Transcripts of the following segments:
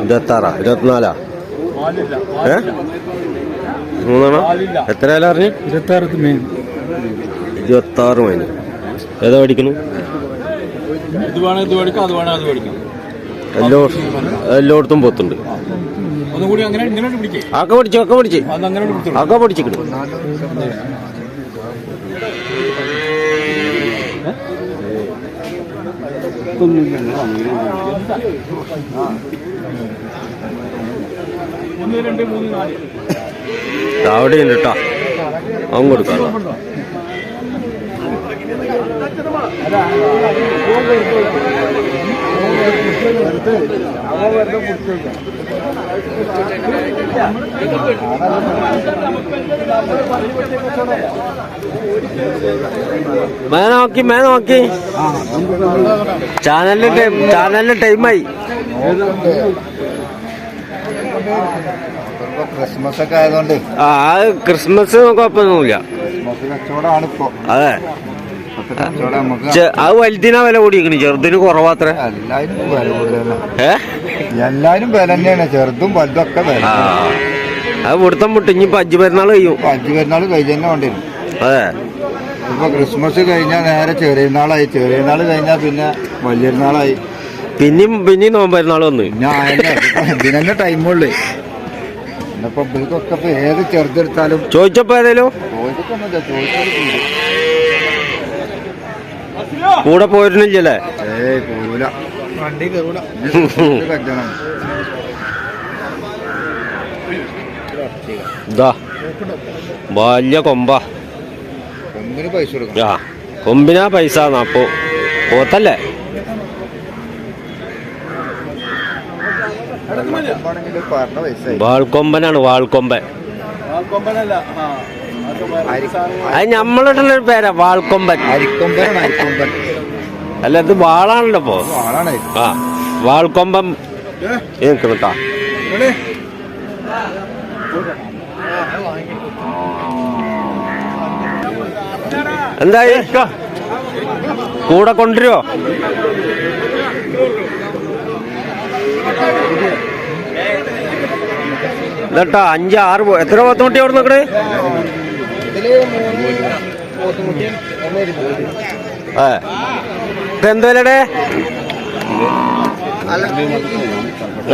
ഇരുപത്താറാ ഇരുപത്തിനാലാ? ഏ? മൂന്നെണ്ണം? എത്ര വില അറിഞ്ഞു ഇരുപത്താറ് മെയിൻ ഇരുപത്താറ് മൈന് ഏതാ പഠിക്കുന്നു ഇത് വേണം ഇത് മേടിക്കാം അത് വേണം എല്ലോ എല്ലായിടത്തും പോത്തുണ്ട്. ഒന്നും കൂടി അങ്ങനെ ഇങ്ങനെ പിടിക്കേ. ആക്ക പിടിച്ചു ഒക്കെ പിടിച്ച് അത് അങ്ങനെ ഒന്ന് രണ്ട് മൂന്ന് നാല് അവിടെ ഉണ്ട് അവൻ കൊടുക്കാം. മേ നോക്കി മേ നോക്കി. ചാനലിന് ടൈം ചാനലിന് ടൈമായി. ക്രിസ്മസ് ഒക്കെ ആയതുകൊണ്ട് ആ ക്രിസ്മസ് കുഴപ്പമൊന്നുമില്ല. അതെ. അത് വലുതിനാ വില കൂടിയിരിക്കണേ. ചെറുതിന് കുറവാത്ര. എല്ലാരും വില കൂടുതലാണ് വില തന്നെയാണ്. ചെറുതും വലുതും ഒക്കെ വില അത് ഇവിടുത്തെ മുട്ട ഇനിയിപ്പോ അഞ്ചു പെരുന്നാൾ കഴിയും. അഞ്ചു പെരുന്നാൾ കഴിഞ്ഞ തന്നെ അതെ. ഇപ്പൊ ക്രിസ്മസ് കഴിഞ്ഞാൽ നേരെ ചെറിയനാളായി. ചെറിയനാൾ കഴിഞ്ഞാൽ പിന്നെ വലിയൊരുനാളായി. പിന്നെയും പിന്നെയും നോമ്പരുന്നാൾ വന്ന്. ഇതിനെ ടൈമുള്ളൂ. ഇന്നിപ്പോ ഇവർക്കൊക്കെ ഏത് ചെറുതെടുത്താലും ചോദിച്ചപ്പോ ഏതേലും? ചോദിച്ചിട്ടൊന്നുമില്ല ചോദിച്ചാൽ കൂടെ പോയിരുന്നില്ലല്ലേ? ഇതാ വലിയ കൊമ്പ. ആ കൊമ്പിനാ പൈസ അപ്പോ പോത്തല്ലേ? വാൾക്കൊമ്പനാണ് വാൾക്കൊമ്പൻ. വാൾക്കൊമ്പനല്ല ആ. അത് നമ്മളുടെ പേരാ വാൾക്കൊമ്പൻ. അരിക്കൊമ്പൻ അരിക്കൊമ്പൻ. അല്ല ഇത് വാളാണല്ലോ ഇപ്പോ. ആ വാൾക്കൊമ്പൻ. എന്താ എന്തായി കൂടെ കൊണ്ടുവരുമോ ഇതട്ടാ അഞ്ച് ആറ് എത്ര പത്ത് മുട്ടി അവിടെ നിൽക്കണേ ഏ ഇതെന്ത് വിലയുടെ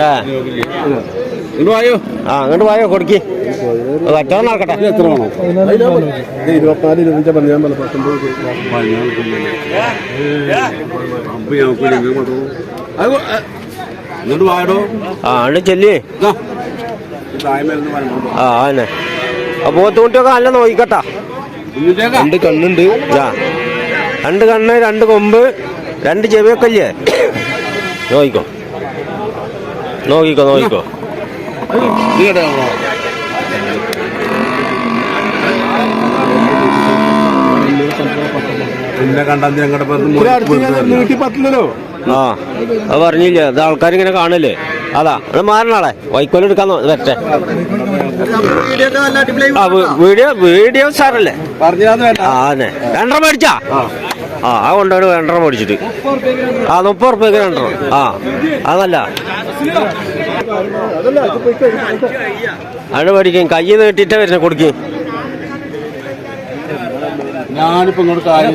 ആ. അങ്ങോട്ട് വായോ. കൊടുക്കി. പറ്റോ നടക്കട്ടെ എത്ര വേണം? ഇരുപത്തിനാല് ഇരുപത്തഞ്ച് പതിനാല് പല പത്തൊമ്പത് എന്നിട്ട് വായടോ ആ അങ്ങോട്ട് ചെല്ലി. ആ അതന്നെ ആ പോത്തുകുട്ടിയൊക്കെ നല്ല നോക്കിക്കട്ടാ രണ്ട് കണ്ണുണ്ട്. രണ്ട് കണ്ണ് രണ്ട് കൊമ്പ് രണ്ട് ചെവിയൊക്കെ ഇല്ലേ? നോക്കിക്കോ നോക്കിക്കോ. നോക്കിക്കോ പിന്നെ കണ്ടാ ഞങ്ങളുടെ നൂറ്റി പത്തിലോ ആ അത് പറഞ്ഞില്ലേ? അത് ആൾക്കാരിങ്ങനെ കാണല്ലേ? അതാ അത് മാറണാളെ വൈക്കോൽ എടുക്കാൻ വരട്ടെ. ആ വീ- വീഡിയോ വീഡിയോ സാറല്ലേ? ആന്നെ വേണ്ട. ആ അതെ. രണ്ടര മേടിച്ചാ? ആ. ആ കൊണ്ടുപോയി രണ്ടര മേടിച്ചിട്ട്. ആ മുപ്പത് ഉറുപ്പ്യക്ക് രണ്ടര ആ അതല്ല. അത് മേടിക്കും. കൈ നീട്ടിട്ടേ വരുന്ന കൊടുക്കും. ഞാനിപ്പോ ഇങ്ങോട്ട് കാര്യം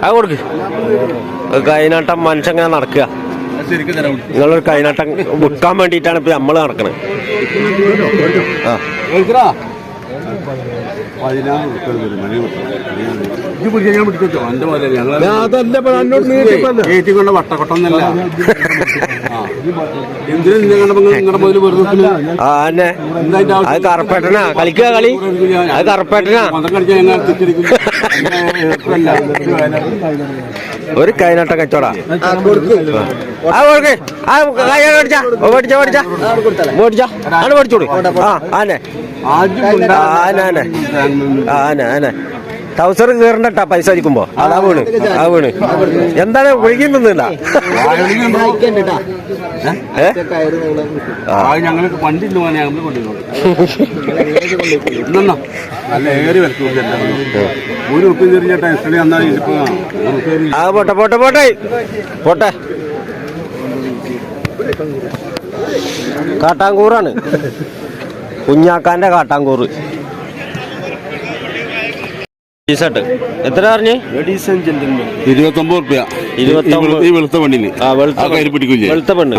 അത് കൊടുക്ക്. കൈനാട്ടം മനുഷ്യങ്ങനെ നടക്കുക. നിങ്ങളൊരു കൈനാട്ടം വിൽക്കാൻ വേണ്ടിയിട്ടാണ് ഇപ്പൊ നമ്മൾ നടക്കണത്. ആ. എന്താ അതിന്റെ ആവശ്യം? അത് കറുപ്പേട്ടനാ കളിക്കുക കളി അത് കറുപ്പേട്ടനാ ഒരു കൈനോട്ട കച്ചവട. ആണ് ആ. ആനെ ആനെ ആനെ ആനെ ആനെ ടൗസർ കീറണ്ടട്ടാ പൈസ അടിക്കുമ്പോ. അതാ വീണ്. ആ വീണ്. എന്താണ് ഒഴുകി നിന്നില്ല? ആ. ഒരു ചെറിയ പോട്ടെ പോട്ടെ പോട്ടെ. പോട്ടെ. കാട്ടാങ്കൂറാണ്. കുഞ്ഞാക്കാന്റെ കാട്ടാങ്കൂറ്. ടീഷർട്ട് എത്ര പറഞ്ഞു? ഇരുപത്തൊമ്പത് റുപ്യ. ഈ വെളുത്ത വെളുത്ത പെണ്ണ്.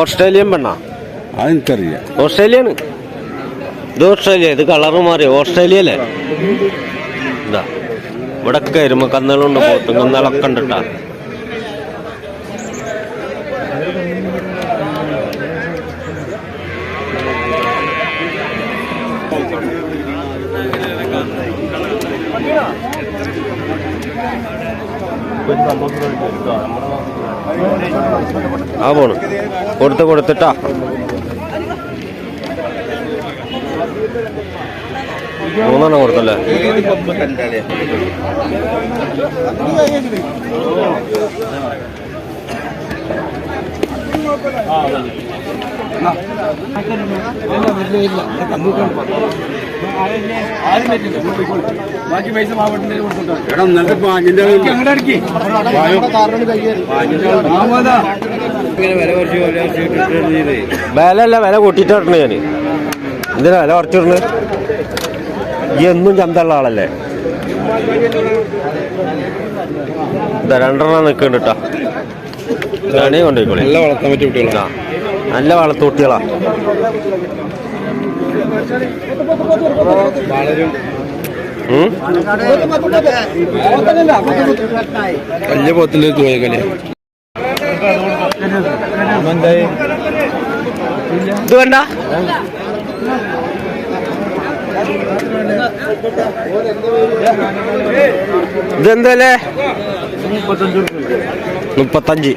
ഓസ്ട്രേലിയൻ പെണ്ണാ? അതെനിക്കറിയാം ഓസ്ട്രേലിയാണ് ഇത് ഓസ്ട്രേലിയ ഇത് കളറ് മാറി. ഓസ്ട്രേലിയ അല്ലേ ഇതാ. ഇവിടെ ഒക്കെ എരുമ കന്നുകളുണ്ട് പോത്തും കന്നുകളൊക്കെ ഉണ്ട്. ആ പോണു. കൊടുത്ത് കൊടുത്തിട്ടാ. മൂന്നെണ്ണം കൊടുത്തല്ലേ? പാഞ്ഞിന്റെ വില അല്ല വില ഞാൻ എന്തിനാ വില കുറച്ചിടണ് ഈ എന്നും ചന്തള്ള ആളല്ലേ? രണ്ടെണ്ണം നിൽക്കുന്നുണ്ട് കേട്ടോ ഇതാണേ കൊണ്ടുപോയിക്കോളി. നല്ല വളർത്താൻ പറ്റിയ നല്ല വളർത്തൂട്ടികളാ ഉം? വലിയ പോത്തിന്റെ തോയക്കല്ലേ ഇത് വേണ്ട? ഇതെന്തല്ലേ? മുപ്പത്തഞ്ച്.